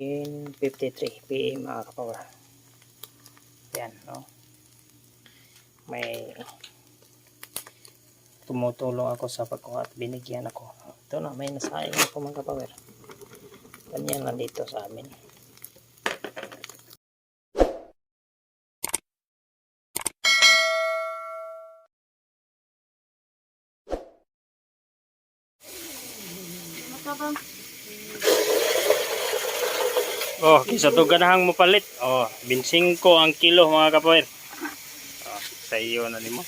in 53 PM mga kapower. Yan, no? May tumutulong ako sa pagkuha at binigyan ako. Ito na, may nasayang ako mga kapower. Ganyan lang dito sa amin. Oh, kisa to ganahang mo palit. Oh, binsing ko ang kilo mga kapower. Oh, sa iyo na nimo.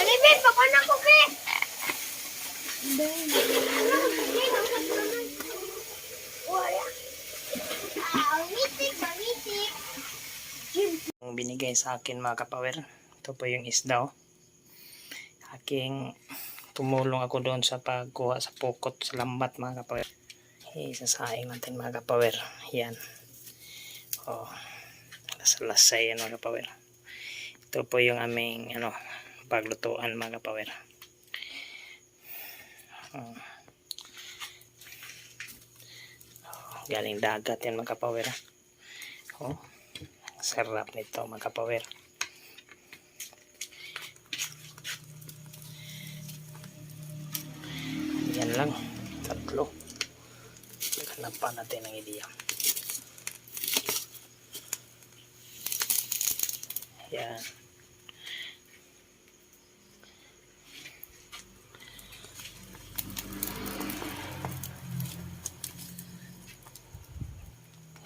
Alibin, pakana ko, Pe! Wala. Ah, mitik, mamitik. Ang binigay sa akin mga kapower. Ito po yung isda oh. Aking tumulong ako doon sa pagkuha sa pukot sa lambat mga kapower. Isasaing natin mga kapower. Yan. Oh. Lasay yan mga kapower. Ito po yung aming ano paglutuan mga kapower. Oh. Oh, galing dagat yan mga kapower. Oh. Sarap nito mga kapower. Hanap pa natin ang ideya. Yan.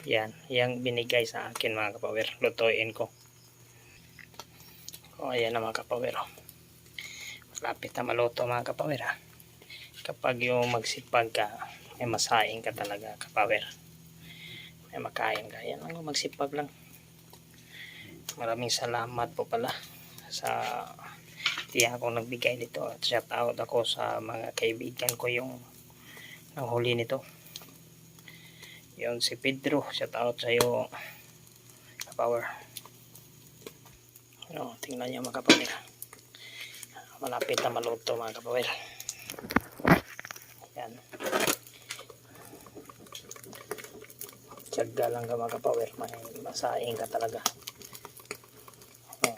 Yan. Yang binigay sa akin mga kapower. Lutuin ko. O ayan na mga kapower. oh. Malapit na maluto mga kapower ha. Kapag yung magsipag ka, may masaing ka talaga kapower. May makain ka. Yan lang magsipag lang. Maraming salamat po pala sa tiya akong nagbigay nito at shout out ako sa mga kaibigan ko yung nanghuli nito yun si Pedro shout out sa iyo kapower no, tingnan niyo mga kapower malapit na maluto mga kapower yan tsaga lang ka mga kapower may masaing ka talaga Oh.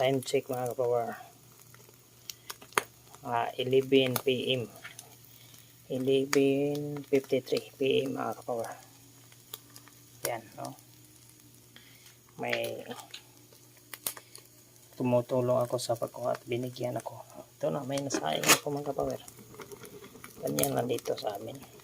time check mga kapower ah 11 p.m. 11.53 p.m. mga kapower. Yan, no? May tumutulong ako sa pagkuha at binigyan ako. Ito na, may nasayang ako mga kapower. Ganyan lang dito sa amin.